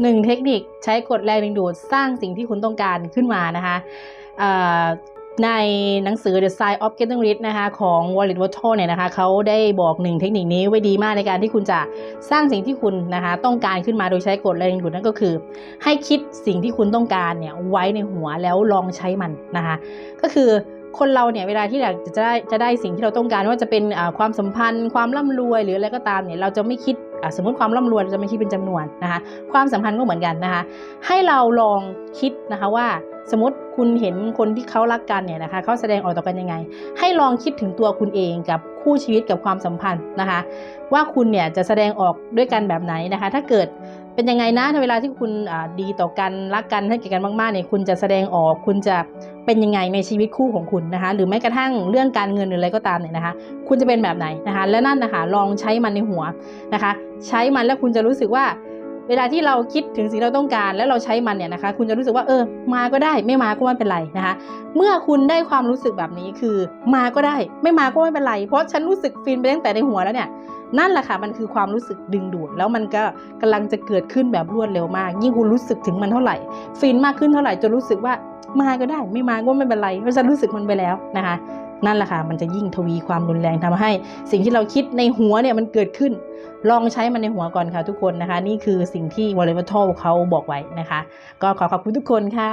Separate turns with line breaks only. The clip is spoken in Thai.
หนึ่งเทคนิคใช้กฎแรงดึงดูดสร้างสิ่งที่คุณต้องการขึ้นมานะคะในหนังสือ The Science of Getting Rich นะคะของ Wallet w a t o เนี่ยนะคะเขาได้บอกหนึ่งเทคนิคนี้ไว้ดีมากในการที่คุณจะสร้างสิ่งที่คุณนะคะต้องการขึ้นมาโดยใช้กฎแรงดึงดูดนั่นก็คือ ให้คิดสิ่งที่คุณต้องการเนี่ยไว้ในหัวแล้วลองใช้มันนะคะก็คือคนเราเนี่ยเวลาที่อยากจะได้จะได้สิ่งที่เราต้องการว่าจะเป็นความสัมพันธ์ ความร่ำรวยหรืออะไรก็ตามเนี่ยเราจะไม่คิด สมมติความร่ำรวยเราจะไม่คิดเป็นจำนวนนะคะ ความสัมพันธ์ก็เหมือนกันนะคะ ให้เราลองคิดนะคะว่าสมมติคุณเห็นคนที่เขารักกันเนี่ยนะคะเขาแสดงออกต่อกันยังไง ให้ลองคิดถึงตัวคุณเองกับคู่ชีวิตกับความสัมพันธ์นะคะ ว่าคุณเนี่ยจะแสดงออกด้วยกันแบบไหนนะคะ ถ้าเกิด เป็นยังไงนะในเวลาที่คุณดีต่อกันรักกันให้เกียรติกันมากๆเนี่ยคุณจะแสดงออก คุณจะเป็นยังไงในชีวิตคู่ของคุณนะคะ หรือแม้กระทั่งเรื่องการเงินหรืออะไรก็ตามเนี่ยนะคะ คุณจะเป็นแบบไหนนะคะ และนั่นนะคะลองใช้มันในหัวนะคะ ใช้มันแล้วคุณจะรู้สึกว่า เวลาที่เราคิดถึงสิ่งเราต้องการ แล้วเราใช้มันเนี่ยนะคะ คุณจะรู้สึกว่าเออมาก็ได้ไม่มาก็ไม่เป็นไรนะคะ เมื่อคุณได้ความรู้สึกแบบนี้คือมาก็ได้ไม่มาก็ไม่เป็นไร เพราะฉันรู้สึกฟินไปตั้งแต่ในหัวแล้วเนี่ยนั่นแหละค่ะมันคือความรู้สึกดึงดูด แล้วมันก็กำลังจะเกิดขึ้นแบบรวดเร็วมาก ยิ่งคุณรู้สึกถึงมันเท่าไหร่ ฟินมากขึ้นเท่าไหร่จนรู้สึกว่ามาก็ได้ ไม่มาก็ไม่เป็นไร เพราะฉันรู้สึกมันไปแล้วนะคะ นั่นแหละค่ะมันจะยิ่งทวีความรุนแรงทำให้ สิ่งที่เราคิดในหัวเนี่ยมันเกิดขึ้น ลองใช้มันในหัวก่อนค่ะทุกคนนะคะ นี่คือสิ่งที่วอลเลย์บอลเขาบอกไว้นะคะ ก็ขอขอบคุณทุกคนค่ะ